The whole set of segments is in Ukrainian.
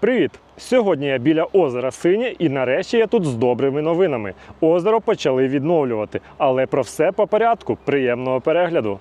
Привіт! Сьогодні я біля озера Синє і нарешті я тут з добрими новинами. Озеро почали відновлювати, але про все по порядку. Приємного перегляду.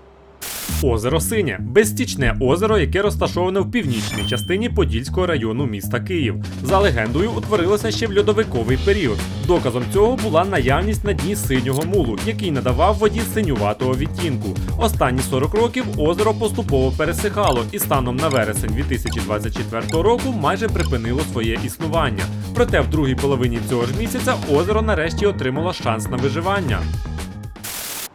Озеро Синє безстічне озеро, яке розташоване в північній частині Подільського району міста Київ. За легендою, утворилося ще в льодовиковий період. Доказом цього була наявність на дні синього мулу, який надавав воді синюватого відтінку. Останні 40 років озеро поступово пересихало і станом на вересень 2024 року майже припинило своє існування. Проте в другій половині цього ж місяця озеро нарешті отримало шанс на виживання.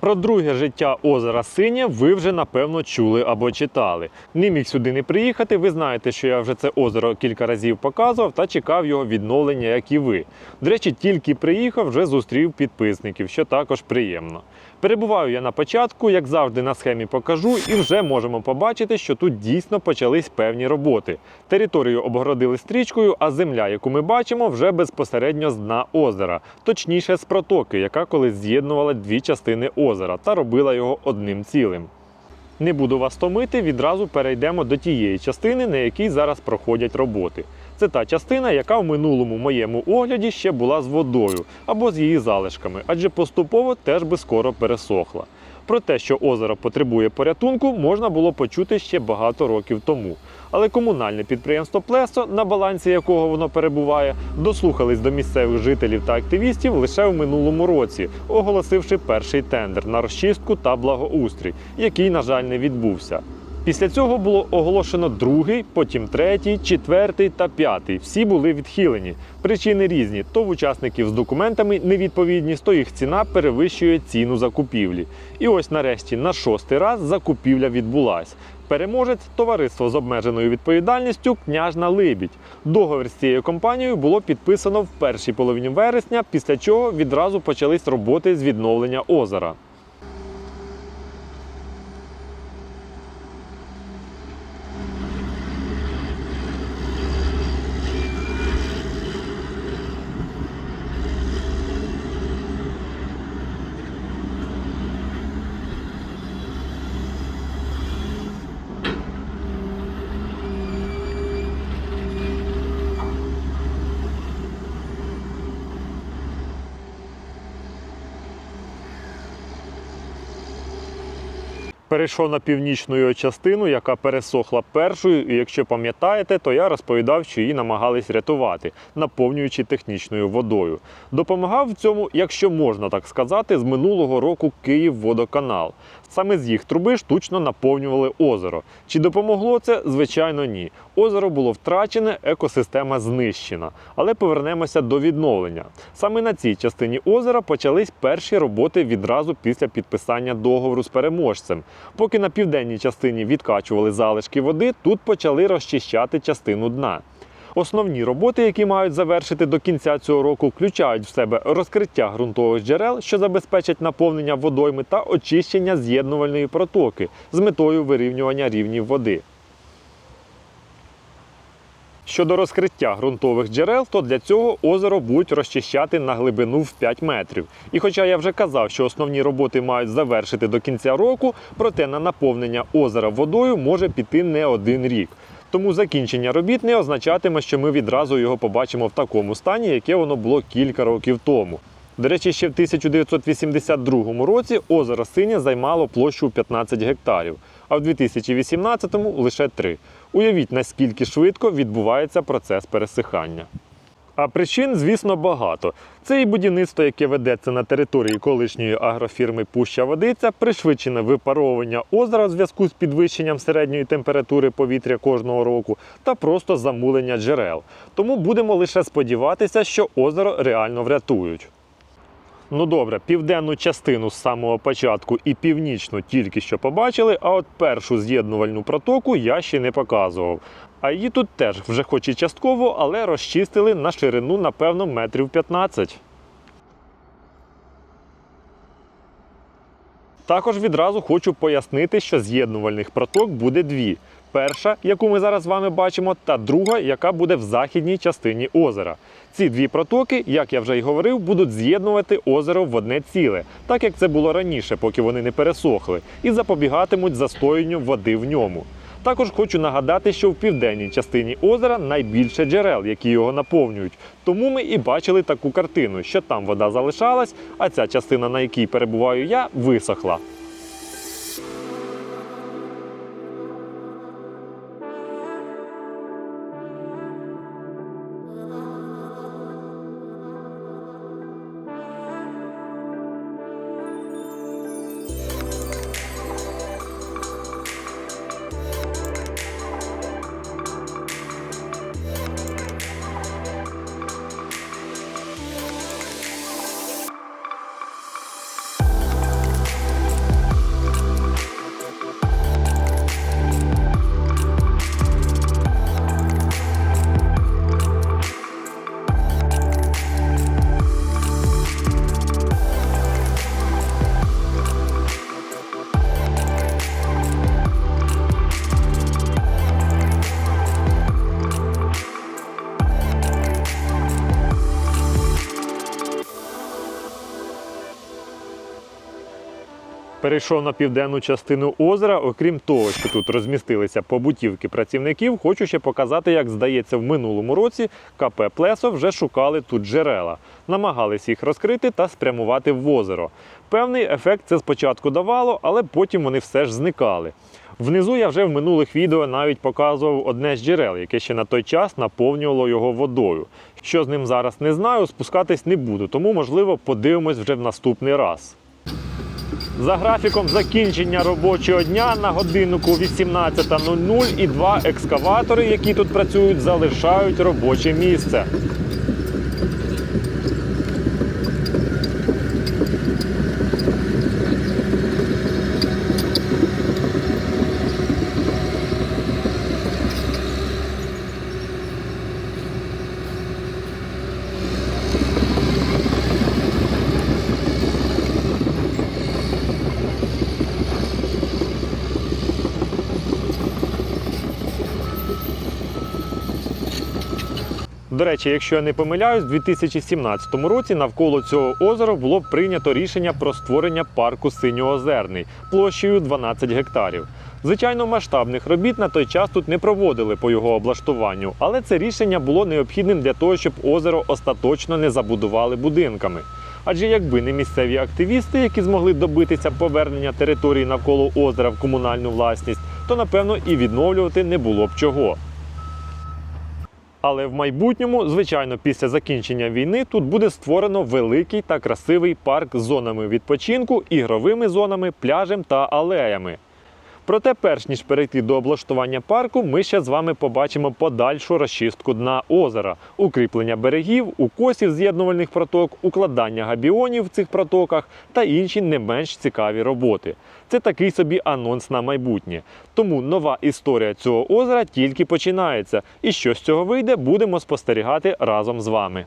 Про друге життя озера Синє ви вже напевно чули або читали. Не міг сюди не приїхати. Ви знаєте, що я вже це озеро кілька разів показував та чекав його відновлення, як і ви. До речі, тільки приїхав, вже зустрів підписників, що також приємно. Перебуваю я на початку, як завжди, на схемі покажу, і вже можемо побачити, що тут дійсно почались певні роботи. Територію обгородили стрічкою, а земля, яку ми бачимо, вже безпосередньо з дна озера, точніше з протоки, яка колись з'єднувала дві частини озера та робила його одним цілим. Не буду вас томити, відразу перейдемо до тієї частини, на якій зараз проходять роботи. Це та частина, яка в минулому моєму огляді ще була з водою або з її залишками, адже поступово теж би скоро пересохла. Про те, що озеро потребує порятунку, можна було почути ще багато років тому. Але комунальне підприємство Плесо, на балансі якого воно перебуває, дослухались до місцевих жителів та активістів лише в минулому році, оголосивши перший тендер на розчистку та благоустрій, який, на жаль, не відбувся. Після цього було оголошено другий, потім третій, четвертий та п'ятий. Всі були відхилені. Причини різні: то в учасників з документами невідповідність, то їх ціна перевищує ціну закупівлі. І ось нарешті на шостий раз закупівля відбулась. Переможець товариство з обмеженою відповідальністю Княжна Либідь. Договір з цією компанією було підписано в першій половині вересня, після чого відразу почались роботи з відновлення озера. Перейшов на північну його частину, яка пересохла першою. І якщо пам'ятаєте, то я розповідав, що її намагались рятувати, наповнюючи технічною водою. Допомагав в цьому, якщо можна так сказати, з минулого року Київводоканал. Саме з їх труби штучно наповнювали озеро. Чи допомогло це? Звичайно, ні. Озеро було втрачене, екосистема знищена. Але повернемося до відновлення. Саме на цій частині озера почались перші роботи відразу після підписання договору з переможцем. Поки на південній частині відкачували залишки води, тут почали розчищати частину дна. Основні роботи, які мають завершити до кінця цього року, включають в себе розкриття ґрунтових джерел, що забезпечать наповнення водойми, та очищення з'єднувальної протоки з метою вирівнювання рівнів води. Щодо розкриття ґрунтових джерел, то для цього озеро будуть розчищати на глибину в 5 метрів. І хоча я вже казав, що основні роботи мають завершити до кінця року, проте на наповнення озера водою може піти не один рік. Тому закінчення робіт не означатиме, що ми відразу його побачимо в такому стані, яке воно було кілька років тому. До речі, ще в 1982 році озеро Синє займало площу 15 гектарів, а в 2018-му лише 3. Уявіть, наскільки швидко відбувається процес пересихання. А причин, звісно, багато. Це і будівництво, яке ведеться на території колишньої агрофірми Пуща Водиця, пришвидшене випаровування озера в зв'язку з підвищенням середньої температури повітря кожного року, та просто замулення джерел. Тому будемо лише сподіватися, що озеро реально врятують. Ну добре, південну частину з самого початку і північну тільки що побачили, а от першу з'єднувальну протоку я ще не показував. А її тут теж вже хоч і частково, але розчистили на ширину, напевно, метрів 15. Також відразу хочу пояснити, що з'єднувальних проток буде дві. Перша, яку ми зараз з вами бачимо, та друга, яка буде в західній частині озера. Ці дві протоки, як я вже й говорив, будуть з'єднувати озеро в одне ціле, так як це було раніше, поки вони не пересохли, і запобігатимуть застоєнню води в ньому. Також хочу нагадати, що в південній частині озера найбільше джерел, які його наповнюють. Тому ми і бачили таку картину, що там вода залишалась, а ця частина, на якій перебуваю я, висохла. Перейшов на південну частину озера. Окрім того, що тут розмістилися побутівки працівників, хочу ще показати, як здається, в минулому році КП Плесо вже шукали тут джерела, намагались їх розкрити та спрямувати в озеро. Певний ефект це спочатку давало, але потім вони все ж зникали. Внизу я вже в минулих відео навіть показував одне з джерел, яке ще на той час наповнювало його водою. Що з ним зараз не знаю, спускатись не буду, тому можливо подивимось вже в наступний раз. За графіком закінчення робочого дня на годиннику 18.00 і два екскаватори, які тут працюють, залишають робоче місце. До речі, якщо я не помиляюсь, у 2017 році навколо цього озера було прийнято рішення про створення парку Синьоозерний площею 12 гектарів. Звичайно, масштабних робіт на той час тут не проводили по його облаштуванню, але це рішення було необхідним для того, щоб озеро остаточно не забудували будинками. Адже якби не місцеві активісти, які змогли добитися повернення території навколо озера в комунальну власність, то напевно і відновлювати не було б чого. Але в майбутньому, звичайно, після закінчення війни тут буде створено великий та красивий парк з зонами відпочинку, ігровими зонами, пляжем та алеями. Проте, перш ніж перейти до облаштування парку, ми ще з вами побачимо подальшу розчистку дна озера, укріплення берегів, укосів з'єднувальних проток, укладання габіонів в цих протоках та інші не менш цікаві роботи. Це такий собі анонс на майбутнє. Тому нова історія цього озера тільки починається. І що з цього вийде, будемо спостерігати разом з вами.